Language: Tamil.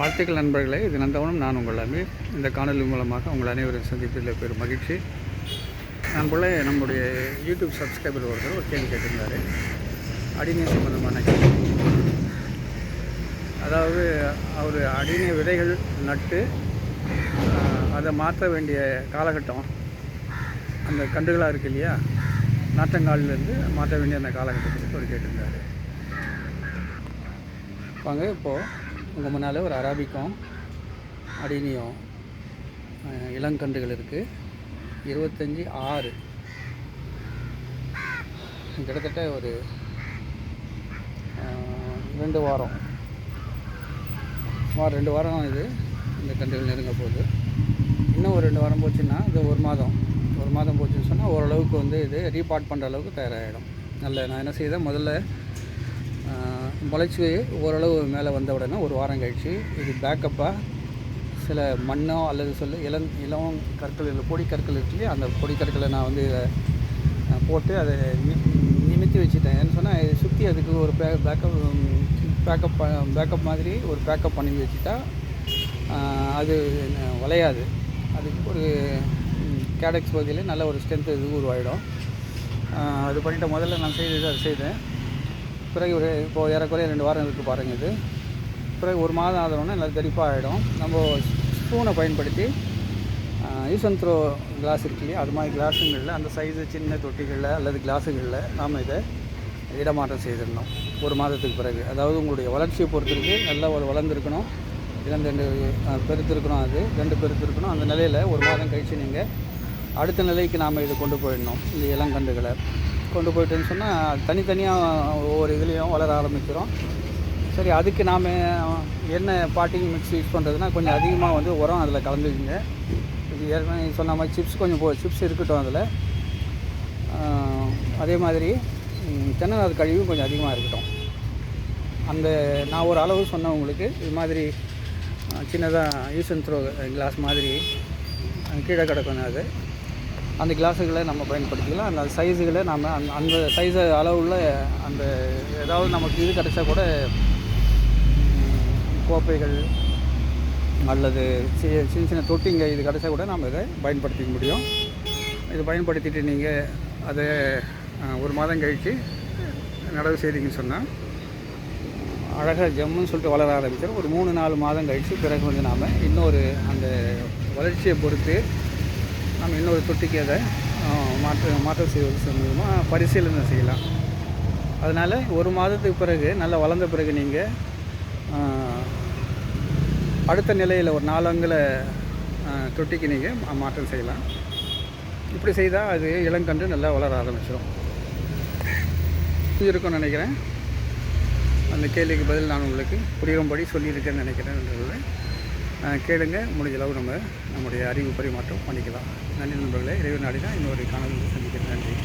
வாழ்த்துக்கள் நண்பர்களே. இது நந்தவனம். நான் உங்கள் அமீர். இந்த காணொலி மூலமாக உங்கள் அனைவரும் சந்தித்ததில் பெரும் மகிழ்ச்சி. நண்பர்களே நம்முடைய யூடியூப் சப்ஸ்கிரைபர் ஒருத்தர் ஒரு கேள்வி கேட்டிருந்தார். அடிநீ சம்பந்தமான கேள்வி. அதாவது அவர் அடிநீ விதைகள் நட்டு அதை மாற்ற வேண்டிய காலகட்டம் அந்த கண்டுகளாக இருக்கு இல்லையா? நாற்றங்காலிலேருந்து மாற்ற வேண்டிய அந்த காலகட்டத்துக்கு அவர் கேட்டிருந்தார். வாங்க இப்போது உங்கள் முன்னால் ஒரு அராபிக்கும் அடினியும் இளங்கன்றுகள் இருக்குது இருபத்தஞ்சி ஆறு. கிட்டத்தட்ட ஒரு ரெண்டு வாரம். வாரம் ரெண்டு வாரம் இது இந்த கன்றுகள் நெருங்க போகுது. இன்னும் ஒரு ரெண்டு வாரம் போச்சுன்னா இது ஒரு மாதம். ஒரு மாதம் போச்சுன்னு சொன்னால் ஓரளவுக்கு வந்து இது ரீபார்ட் பண்ணுற அளவுக்கு தயாராகிடும் நல்ல நான் என்ன செய்தேன்? முதல்ல முளைச்சி ஓரளவு மேலே வந்த உடனே ஒரு வாரம் கழித்து இது பேக்கப்பாக சில மண்ணோ அல்லது சொல்லு இளம் இளம் கற்கள் இல்லை பொடி கற்கள் இருக்கு அந்த பொடி கற்களை நான் வந்து இதை, போட்டு அதை நிமித்தி வச்சுட்டேன். ஏன்னு சொன்னால் இதை சுற்றி அதுக்கு ஒரு பே பேக்கப் பேக்கப் பேக்கப் மாதிரி ஒரு பேக்கப் பண்ணி வச்சுட்டா அது வளையாது. அதுக்கு ஒரு கேடக்ஸ் பகுதியில் நல்ல ஒரு ஸ்ட்ரென்த் இது உருவாயிடும். அது பண்ணிவிட்டு முதல்ல நான் செய்தது அதை செய்தேன். பிறகு ஒரு இப்போ ஏறக்குறைய ரெண்டு வாரம் இருக்குது பாருங்கள் இது. பிறகு ஒரு மாதம் ஆதரவுன்னா நல்லா தெளிப்பாக ஆகிடும் நம்ம ஸ்பூனை பயன்படுத்தி யூசன் த்ரோ கிளாஸ் இருக்கு இல்லையா அது மாதிரி கிளாஸுங்களில் அந்த சைஸு சின்ன தொட்டிகளில் அல்லது கிளாஸுகளில் நாம் இதை இடமாற்றம் செய்திடணும் ஒரு மாதத்துக்கு பிறகு. அதாவது உங்களுடைய வளர்ச்சியை பொறுத்திருக்கு நல்லா ஒரு வளர்ந்துருக்கணும். இரண்டு பெருத்திருக்கணும் அது ரெண்டு பெருத்திருக்கணும். அந்த நிலையில் ஒரு மாதம் கழித்து நீங்கள் அடுத்த நிலைக்கு நாம் இதை கொண்டு போயிடணும் இந்த இளங்கண்டுகளை கொண்டு போயிட்டுன்னு சொன்னால் தனித்தனியாக ஒவ்வொரு இதுலேயும் வளர ஆரம்பிக்கிறோம். சரி அதுக்கு நாம் என்ன பாட்டிங் மிக்ஸ் யூஸ் பண்ணுறதுனா கொஞ்சம் அதிகமாக வந்து உரம் அதில் கலந்துக்குங்க. இது ஏற்கனவே சொன்ன மாதிரி சிப்ஸ் கொஞ்சம் போ சிப்ஸ் இருக்கட்டும் அதில். அதே மாதிரி ம், தென்னநார் கழிவும் கொஞ்சம் அதிகமாக இருக்கட்டும். அந்த நான் ஒரு அளவு சொன்னேன் உங்களுக்கு. இது மாதிரி சின்னதாக யூஸ் அண்ட் த்ரோ கிளாஸ் மாதிரி கீழே கிடக்கணும் அது. அந்த கிளாஸுகளை நம்ம பயன்படுத்திக்கலாம். அந்த சைஸுகளை நம்ம அந் அந்த சைஸு அளவுள்ள அந்த ஏதாவது நமக்கு இது கிடைச்சா கூட கோப்பைகள் அல்லது சி- சின்ன சின்ன தொட்டிங்க இது கிடைச்சா கூட நம்ம இதை பயன்படுத்திக்க முடியும். இது பயன்படுத்திட்டு நீங்கள் அதை ஒரு மாதம் கழித்து நடவு செய்திங்கன்னு சொன்னால் அழகாக ஜம்முன்னு சொல்லிட்டு வளர ஆரம்பிச்சிடும் ஒரு மூணு நாலு மாதம் கழித்து பிறகு வந்து நாம் இன்னொரு அந்த வளர்ச்சியை பொறுத்து நம்ம இன்னொரு தொட்டிக்கு அதை மாற்று மாற்ற மாற்றம் செய்வது மூலமாக பரிசீலனை செய்யலாம். அதனால் ஒரு மாதத்துக்கு பிறகு நல்லா வளர்ந்த பிறகு நீங்கள் அடுத்த நிலையில் ஒரு நாலு தொட்டிக்கு நீங்கள் மாற்றம் செய்யலாம். இப்படி செய்தால் அது இளங்கன்று நல்லா வளர ஆரம்பிச்சிடும் இருக்கும்னு நினைக்கிறேன். அந்த கேள்விக்கு பதில் நான் உங்களுக்கு புரியும்படி சொல்லியிருக்கேன்னு நினைக்கிறேன். கேளுங்க. முடிஞ்ச அளவு நம்ம நம்முடைய அறிவு பரிமாற்றம் பண்ணிக்கலாம். நன்றி நண்பர்களே. இறைவன் நாடினா இன்னொரு காணொலி சந்திக்கிறேன். நன்றி.